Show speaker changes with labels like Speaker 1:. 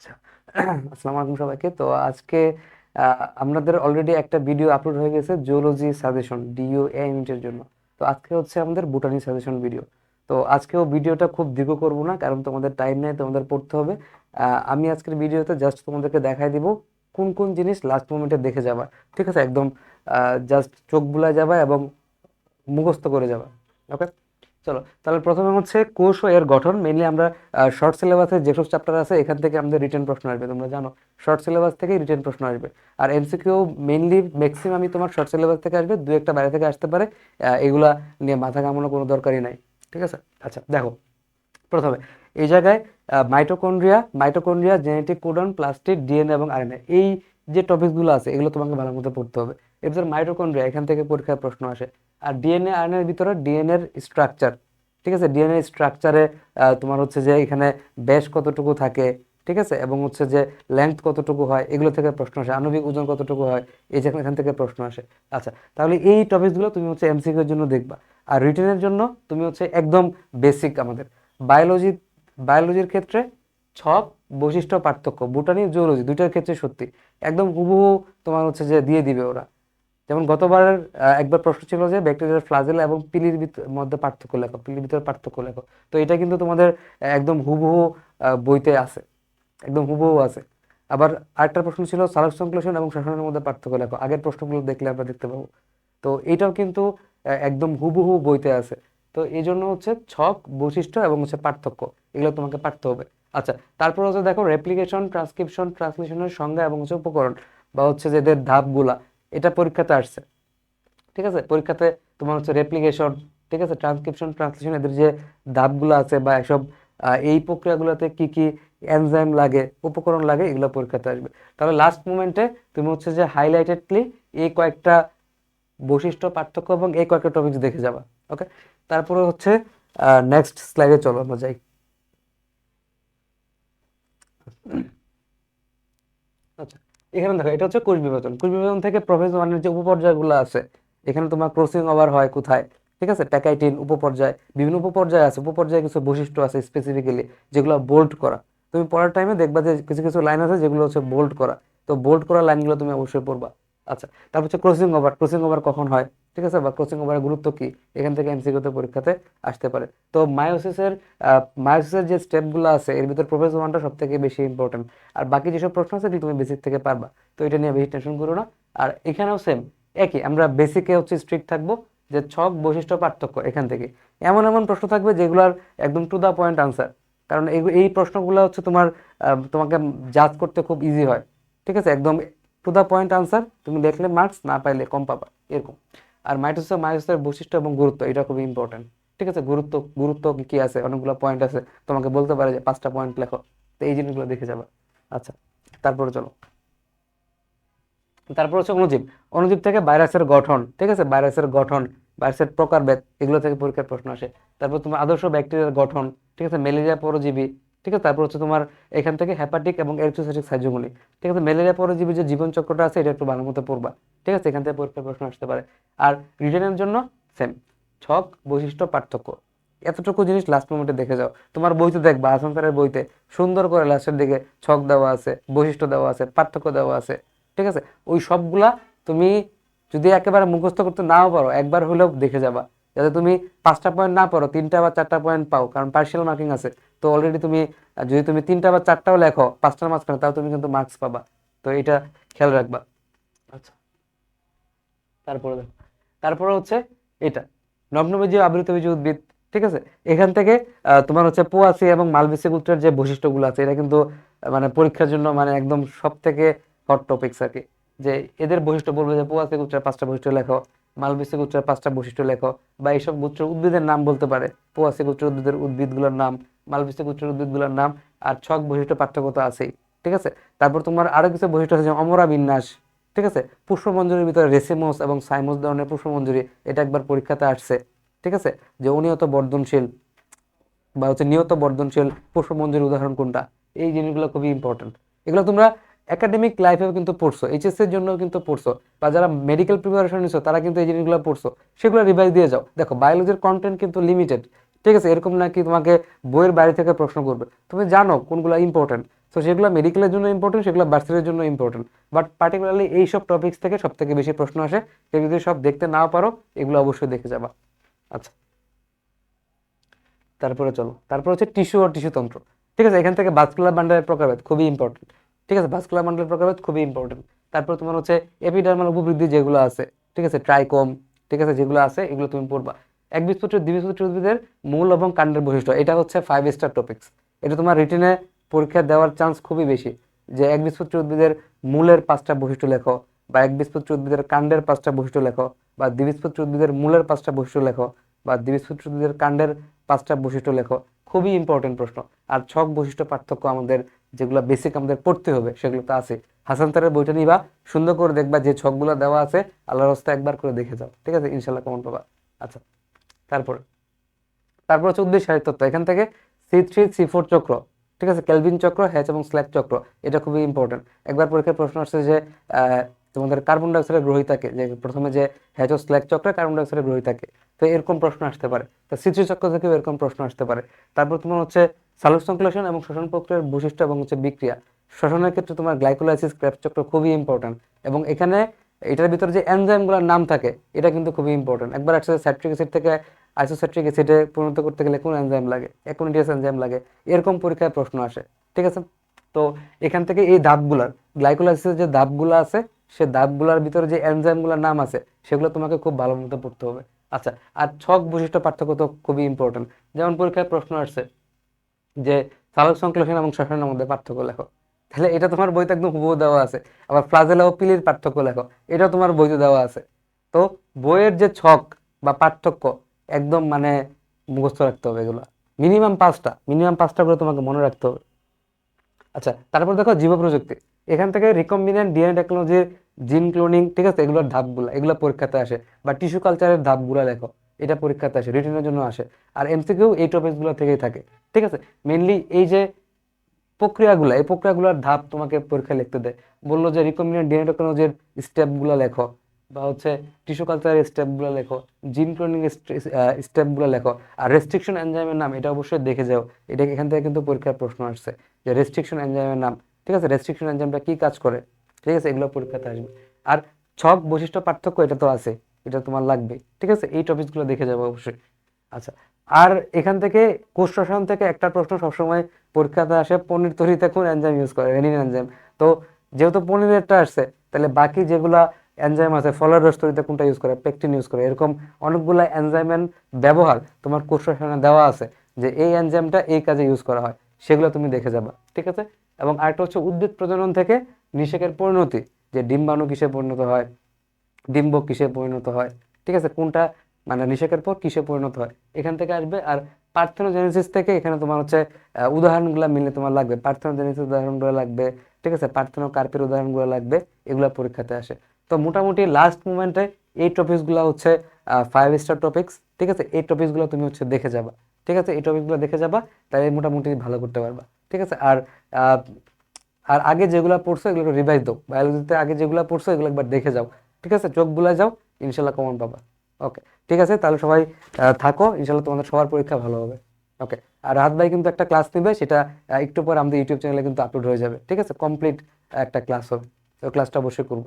Speaker 1: আচ্ছা। আসসালামু আলাইকুম সবাইকে। তো আজকে আপনাদের অলরেডি একটা ভিডিও আপলোড হয়ে গেছে জিওলজি সাজেশন ডিও এ ইউনিটের জন্য। তো আজকে হচ্ছে আমাদের বুটানি সাজেশন ভিডিও তো আজকেও ভিডিওটা খুব দীর্ঘ করব না, কারণ তোমাদের টাইম নেই, তোমাদের পড়তে হবে। আমি আজকের ভিডিওতে জাস্ট তোমাদেরকে দেখাই দিব কোন কোন জিনিস লাস্ট মোমেন্টে দেখে যাবা। ঠিক আছে? একদম জাস্ট চোখ বুলায় যাবা এবং মুখস্থ করে যাবা। ওকে চলো, তাহলে প্রথমে হচ্ছে কোষ ও এর গঠন মেইনলি আমরা শর্ট সিলেবাসে যেসব চ্যাপ্টার আছে, এখান থেকে আমাদের রিটেন প্রশ্ন আসবে, তোমরা জানো। শর্ট সিলেবাস থেকেই রিটেন প্রশ্ন আসবে। আর এমসিকিউ মেইনলি ম্যাক্সিমামই তোমার শর্ট সিলেবাস থেকে আসবে, দু একটা বাইরে থেকে আসতে পারে এগুলা নিয়ে মাথা কামানোর কোনো দরকারই নাই, ঠিক আছে? আচ্ছা দেখো, প্রথমে, এই জায়গায় mitochondria mitochondria genetic codon plastic DNA এবং আরএনএ এই যে টপিকসগুলো আছে, এগুলো তোমাকে ভালো মতো পড়তে হবে। এর ভিতরে মাইটোকন্ড্রিয়া এখান থেকে পরীক্ষার প্রশ্ন আসে। আর ডিএনএ আরএনএ এর ভিতরে ডিএনএ এর স্ট্রাকচার ঠিক আছে? ডিএনএ স্ট্রাকচারে তোমার হচ্ছে যে এখানে ব্যাস কতটুকু থাকে, ঠিক আছে? এবং হচ্ছে যে লেন্থ কতটুকু হয়, এগুলো থেকে প্রশ্ন আসে। আণবিক ওজন কতটুকু হয়, এই এখান থেকে প্রশ্ন আসে। আচ্ছা তাহলে এই টপিকসগুলো তুমি হচ্ছে এমসিকিউ এর জন্য দেখবা। আর রিটেনের জন্য তুমি হচ্ছে একদম বেসিক আমাদের। বায়োলজি বায়োলজির ক্ষেত্রে ছক বৈশিষ্ট্য পার্থক্য বুটানি জুওলজি দুইটার ক্ষেত্রে সত্যি। একদম হুবহু তোমার হচ্ছে যে দিয়ে দিবে ওরা। যেমন গতবারের একবার প্রশ্ন ছিল যে ব্যাকটেরিয়ার ফ্লাজেলা এবং পিলির মধ্যে পার্থক্য লেখো, পিলির ভিতরে পার্থক্য লেখো। তো এটা কিন্তু তোমাদের একদম হুবহু বইতে আছে। একদম হুবহু আছে। আবার আরেকটা প্রশ্ন ছিল সালক সংশ্লেষণ এবং শ্বসনের মধ্যে পার্থক্য লেখো। আগের প্রশ্নগুলো দেখলে আমরা দেখতে পাবো। তো এটাও কিন্তু একদম হুবহু বইতে আছে। তো এই জন্য হচ্ছে ছক, বৈশিষ্ট্য এবং হচ্ছে পার্থক্য, এগুলো তোমাকে পারতে হবে। আচ্ছা তারপর হচ্ছে দেখো রেপ্লিকেশন ট্রান্সক্রিপশন ট্রান্সলেশনের সংজ্ঞা এবং হচ্ছে উপকরণ বা হচ্ছে যে এদের ধাপগুলা, এটা পরীক্ষাতে আসছে। ঠিক আছে? পরীক্ষাতে তোমার হচ্ছে রেপ্লিকেশন ঠিক আছে? ট্রান্সক্রিপশন ট্রান্সলেশন এদের যে ধাপগুলো আছে বা এসব এই প্রক্রিয়াগুলোতে কি কি এনজাইম লাগে, উপকরণ লাগে, এগুলো পরীক্ষাতে আসবে। তাহলে লাস্ট মোমেন্টে তুমি হচ্ছে যে হাইলাইটেডলি এই কয়েকটা বৈশিষ্ট্য, পার্থক্য এবং এই কয়েকটা টপিকস দেখে যাবা। ওকে তারপরে হচ্ছে নেক্সট স্লাইডে চলো, আমরা যাই। আচ্ছা এখানে দেখো, এটা হচ্ছে কোষ বিভাজন। কোষ বিভাজন থেকে প্রভেজ ওয়ানের যে উপপর্যায়গুলো আছে, এখানে তোমার ক্রসিং ওভার হয় কোথায়? ঠিক আছে? প্যাকাইটিন উপপর্যায়, বিভিন্ন উপপর্যায় আছে, উপপর্যায়ে কিছু বৈশিষ্ট্য আছে স্পেসিফিক্যালি যেগুলো বোল্ড করা। তুমি পড়ার টাইমে দেখবা যে কিছু কিছু লাইন আছে যেগুলো হচ্ছে বোল্ড করা। তো বোল্ড করা লাইনগুলো তুমি অবশ্যই পড়বা। আচ্ছা তারপর হচ্ছে ক্রসিং ওভার ক্রসিং ওভার কখন হয়? ঠিক আছে? বা ক্রসিং ওভারের গুরুত্ব কি? এখান থেকে এমসিকিউতে পরীক্ষাতে আসতে পারে। তো মায়োসিসের মায়োসিসের যে স্টেপগুলো আছে, এর ভিতর প্রোফেস ওয়ানটা সব থেকে বেশি ইম্পর্টেন্ট আর বাকি যেসব প্রশ্ন আছে তুমি বেসিক থেকে পারবা। তো এটা নিয়ে বেশি টেনশন করো না। আর এখানেও সেম একই। আমরা বেসিকে হচ্ছে স্ট্রিক্ট থাকব, যে ছক, বৈশিষ্ট্য, পার্থক্য এখান থেকে। এমন এমন প্রশ্ন থাকবে যেগুলোর একদম টু দা পয়েন্ট আনসার কারণ এই- প্রশ্নগুলো হচ্ছে তোমার তোমাকে জাজ করতে খুব ইজি হয়। ঠিক আছে? একদম টু দা পয়েন্ট আনসার তুমি দেখলে মার্কস না পাইলে কম পাবা। এরকম। আর মাইটোসিস মাইটোসিসের বৈশিষ্ট্য এবং গুরুত্ব এটা খুবই ইম্পর্টেন্ট ঠিক আছে? গুরুত্ব গুরুত্ব কি কি আছে? অনেকগুলো পয়েন্ট আছে। তোমাকে বলতে পারে যে পাঁচটা পয়েন্ট লেখো। তো এই জিনিসগুলো দেখে যাবা। আচ্ছা তারপরে চলো। তারপর হচ্ছে অণুজীব। অণুজীব থেকে ভাইরাসের গঠন। ঠিক আছে? ভাইরাসের গঠন, ভাইরাসের প্রকারভেদ, এগুলো থেকে পরীক্ষার প্রশ্ন আসে। তারপর তোমার আদর্শ ব্যাকটেরিয়ার গঠন। ঠিক আছে? ম্যালেরিয়া পরজীবী ঠিক আছে? তারপর হচ্ছে তোমার এখান থেকে হ্যাপাটিক এবং এরিথ্রোসাইটিক সাইজোগুলি ঠিক আছে? ম্যালেরিয়া পরজীবী যে জীবন চক্রটা আছে, এটা একটু ভালো মতো পড়বা। ঠিক আছে? এখান থেকে পরীক্ষার প্রশ্ন আসতে পারে। আর রিটেনের জন্য সেম ছক, বৈশিষ্ট্য, পার্থক্য। এতটুকু জিনিস লাস্ট মোমেন্টে দেখে যাও। তোমার বইতে দেখবা, হাসান স্যারের বইতে। সুন্দর করে লাস্টের দিকে ছক দেওয়া আছে, বৈশিষ্ট্য দেওয়া আছে, পার্থক্য দেওয়া আছে। ঠিক আছে? ওই সবগুলা তুমি যদি একেবারে মুখস্থ করতে নাও পারো, একবার হলেও দেখে যাবা। যাতে তুমি পাঁচটা পয়েন্ট না পারো তিনটা বা চারটা পয়েন্ট পাও, কারণ পার্সিয়াল মার্কিং আছে। তো অলরেডি তুমি, যদি তুমি তিনটা বা চারটাও লেখো, পাঁচটার মাঝখানে, তাও তুমি কিন্তু মার্কস পাবা। তো এটা খেয়াল রাখবা। আচ্ছা। তারপরে তারপরে হচ্ছে এটা। নগ্নবীজী আবৃতবীজী উদ্ভিদ, ঠিক আছে? এখান থেকে তোমার হচ্ছে পোয়াসি এবং মালবেসি গুত্রের যে বৈশিষ্ট্যগুলো আছে, এটা কিন্তু মানে পরীক্ষার জন্য মানে একদম সব থেকে হট টপিকস আর কি। যে এদের বৈশিষ্ট্য বলবে যে পোয়াসি গোত্রের পাঁচটা বৈশিষ্ট্য লেখো। মালবেসি গোত্রের পাঁচটা বৈশিষ্ট্য লেখো বা এইসব গোত্রের উদ্ভিদের নাম বলতে পারে। পোয়াসি গোত্রের উদ্ভিদের উদ্ভিদগুলোর নাম মালবেসি গোত্রের উদ্ভিদগুলোর নাম আর ছক বৈশিষ্ট্য পার্থক্য তো আছেই, ঠিক আছে? তারপর তোমার আরও কিছু বৈশিষ্ট্য আছে, যেমন অমরা বিন্যাস, ঠিক আছে? পুষ্পমঞ্জুরির ভিতরে রেসিমোস এবং সাইমোস ধরনের পুষ্পমঞ্জুরি, এটা একবার পরীক্ষাতে আসছে, ঠিক আছে? যে অনিয়ত বর্ধনশীল বা হচ্ছে নিয়ত বর্ধনশীল পুষ্পমঞ্জুরির উদাহরণ কোনটা? এই জিনিসগুলো খুবই ইম্পর্টেন্ট এগুলো তোমরা একাডেমিক লাইফেও কিন্তু পড়ছো এইচএস এর জন্য কিন্তু পড়ছো, বা যারা মেডিকেল প্রিপারেশন নিছো, তারা কিন্তু এই জিনিসগুলো পড়ছো, সেগুলো রিভাইজ দিয়ে যাও। দেখো বায়োলজির কন্টেন্ট কিন্তু লিমিটেড ঠিক আছে? এরকম নাকি তোমাকে বইয়ের বাইরে থেকে প্রশ্ন করবে, তুমি জানো কোনগুলো ইম্পর্টেন্ট তো সেগুলো মেডিকেলের জন্য ইম্পর্টেন্ট সেগুলো বার্সেলের জন্য ইম্পর্টেন্ট বাট পার্টিকুলারলি এই সব টপিক্স থেকে সব থেকে বেশি প্রশ্ন আসে কেউ যদি সব দেখতে না পারো, এগুলো অবশ্যই দেখে যাবা। আচ্ছা। তারপরে চলো, তারপর হচ্ছে টিস্যু আর টিস্যু তন্ত্র, ঠিক আছে? এখান থেকে ভাস্কুলার বান্ডালের প্রকারভেদ, খুবই ইম্পর্টেন্ট ঠিক আছে? ভাস্কুলার বান্ডালের প্রকারভেদ খুবই ইম্পর্টেন্ট তারপর তোমার হচ্ছে এপিডার্মাল উপবৃদ্ধি যেগুলো আছে, ঠিক আছে? ট্রাইকোম ঠিক আছে? যেগুলো আছে, এগুলো তুমি পড়বা। একবীজপত্র দ্বিবীজপত্র উদ্ভিদের মূল এবং কাণ্ডের বৈশিষ্ট্য, এটা হচ্ছে ফাইভ স্টার টপিক্স এটা তোমার রিটেনে পরীক্ষা দেওয়ার চান্স খুবই বেশি যে একবীজপত্র উদ্ভিদের মূলের পাঁচটা বৈশিষ্ট্য লেখো বা একবীজপত্র উদ্ভিদের কাণ্ডের পাঁচটা বৈশিষ্ট্য লেখো বা দ্বিবীজপত্র উদ্ভিদের মূলের পাঁচটা বৈশিষ্ট্য লেখো বা দ্বিবীজপত্র উদ্ভিদের কাণ্ডের পাঁচটা বৈশিষ্ট্য লেখো। খুবই ইম্পর্টেন্ট প্রশ্ন। আর ছক বৈশিষ্ট্য পার্থক্য আমাদের যেগুলো বেসিক আমাদের পড়তে হবে, সেগুলো তো আছে। হাসান তারের বইটা নিবা, সুন্দর করে দেখবা যে ছকগুলো দেওয়া আছে, আল্লাহর রাস্তায় একবার করে দেখে যাও, ঠিক আছে? ইনশাল্লাহ কমন পাবা। আচ্ছা তারপর তারপর হচ্ছে উদ্দেশ্য তত্ত্ব। এখান থেকে সি থ্রি সি ফোর চক্র, ঠিক আছে? ক্যালভিন চক্র হ্যাচ এবং স্ল্যাক চক্র, এটা খুবই ইম্পর্টেন্ট একবার পরীক্ষায় প্রশ্ন আসছে যে তোমাদের কার্বন ডাইঅক্সাইডের গ্রহিতাকে, যে প্রথমে যে হ্যাচ ও স্ল্যাক চক্রে কার্বন ডাইঅক্সাইডের গ্রহিতাকে, তো এরকম প্রশ্ন আসতে পারে। তো সি থ্রি চক্র থেকেও এরকম প্রশ্ন আসতে পারে। তারপর তোমার হচ্ছে সালোক সংশ্লেষণ এবং শ্বসন প্রক্রিয়ার বৈশিষ্ট্য এবং হচ্ছে বিক্রিয়া। শ্বসনের ক্ষেত্রে তোমার গ্লাইকোলাইসিস চক্র খুবই ইম্পর্টেন্ট এবং এখানে এটার ভিতরে যে এনজাইমগুলোর নাম থাকে, এটা কিন্তু খুবই ইম্পর্টেন্ট একবার একসাথে স্যাট্রিক অ্যাসিড থেকে আইসোস্যাট্রিক অ্যাসিডে পরিণত করতে গেলে কোন এনজাইম লাগে? অ্যাকোনিডিয়াস এনজাইম লাগে। এরকম পরীক্ষায় প্রশ্ন আসে, ঠিক আছে? তো এখান থেকে এই ধাপগুলার গ্লাইকোলাইসিসের যে ধাপগুলো আছে, সে ধাপগুলোর ভিতরে যে এনজাইমগুলোর নাম আছে, সেগুলো তোমাকে খুব ভালো মতো পড়তে হবে। আচ্ছা আর ছক বৈশিষ্ট্য পার্থক্য তো খুবই ইম্পর্টেন্ট যেমন পরীক্ষায় প্রশ্ন আসছে যে সালোক সংশ্লেষণ এবং শ্বসনের মধ্যে পার্থক্য লেখো। তাহলে এটা তোমার বইতে একদম হুবহু দেওয়া আছে। আবার ফ্লাজেলা ও পিলির পার্থক্য লেখো। এটা তোমার বইতে দেওয়া আছে। তো বইয়ের যে ছক বা পার্থক্য একদম মানে মুখস্থ রাখতে হবে এগুলো। মিনিমাম পাঁচটা। মিনিমাম পাঁচটা করে তোমাকে মনে রাখতে হবে। আচ্ছা তারপর দেখো জীব প্রযুক্তি এখান থেকে রিকম্বিনেন্ট ডিএনএ টেকনোলজির জিন ক্লোনিং ঠিক আছে? এগুলোর ধাপগুলো, এগুলো পরীক্ষাতে আসে। বা টিস্যু কালচারের ধাপগুলো লেখো। এটা পরীক্ষাতে আসে রিটেনের জন্য আসে। আর এমসিকিউ এই টপিকসগুলো থেকেই থাকে। ঠিক আছে? মেনলি এই যে প্রক্রিয়াগুলো, এই প্রক্রিয়াগুলোর ধাপ তোমাকে পরীক্ষায় লিখতে দেয়। বলল যে রিকম্বিনেন্ট ডিএনএ টেকনোলজির স্টেপগুলো লেখো, বা হচ্ছে টিস্যু কালচারের স্টেপগুলো লেখো জিন ক্লোনিং স্টেপগুলো লেখো। আর রেস্ট্রিকশন এনজাইমের নাম, এটা অবশ্যই দেখে যাও। এটা এখান থেকে কিন্তু পরীক্ষার প্রশ্ন আসছে, যে রেস্ট্রিকশন এনজাইমের নাম। ঠিক আছে? রেস্ট্রিকশন এনজাইমটা কি কাজ করে? ঠিক আছে? এগুলো পরীক্ষাতে আসবে। আর ছক বৈশিষ্ট্য পার্থক্য এটা তো আছে। এটা তোমার লাগবে। ঠিক আছে? এই টপিকসগুলো দেখে যাব অবশ্যই। আচ্ছা আর এখান থেকে কোষ থেকে একটা প্রশ্ন সবসময় পরীক্ষাতে আসে, পনির তৈরিতে কোন এনজাইম ইউজ করে? রেনিন এনজাইম তো যেহেতু পনিরেরটা আসছে, তাহলে বাকি যেগুলা এনজাইম আছে, ফলের রস তৈরিতে কোনটা ইউজ করে? পেকটিন ইউজ করে। এরকম অনেকগুলা এনজাইমের ব্যবহার তোমার কোষ দেওয়া আছে যে এই এনজাইমটা এই কাজে ইউজ করা হয়। সেগুলো তুমি দেখে যাবা। ঠিক আছে? এবং আরেকটা হচ্ছে উদ্ভিদ প্রজনন থেকে নিষেকের পরিণতি, যে ডিম্বাণু কিসে পরিণত হয়? ডিম্ব কিসে পরিণত হয়? ঠিক আছে, কোনটা? মানে নিষেকের পর কিসে পরিণত হয়? এখান থেকে আসবে, আর পার্থেনোজেনেসিস থেকে এখানে তোমার হচ্ছে উদাহরণগুলো মিলে তোমার লাগবে। পার্থেনোজেনেসিস উদাহরণগুলো লাগবে, ঠিক আছে? পার্থেনো কার্পের উদাহরণগুলো লাগবে, এগুলো পরীক্ষাতে আসে। তো মোটামুটি লাস্ট মোমেন্টে এই টপিকসগুলো হচ্ছে ফাইভ স্টার টপিকস ঠিক আছে? এই টপিকসগুলো তুমি হচ্ছে দেখে যাবা। ঠিক আছে? এই টপিকগুলো দেখে যাবা, তাহলে মোটামুটি ভালো করতে পারবা। ঠিক আছে? আর আর আগে যেগুলো পড়ছো, এগুলো রিভাইজ দাও। বায়োলজিতে আগে যেগুলো পড়ছো, এগুলো একবার দেখে যাও। ঠিক আছে? চোখ বুলে যাও, ইনশাল্লাহ কমন পাবা। ওকে ঠিক আছে? তাহলে সবাই থাকো, ইনশাল্লাহ তোমাদের সবার পরীক্ষা ভালো হবে। ওকে আর রাত ভাই কিন্তু একটা ক্লাস নেবে, সেটা একটু পর আমাদের ইউটিউব চ্যানেলে কিন্তু আপলোড হয়ে যাবে। ঠিক আছে? কমপ্লিট একটা ক্লাস হবে। তো ক্লাসটা অবশ্যই করব।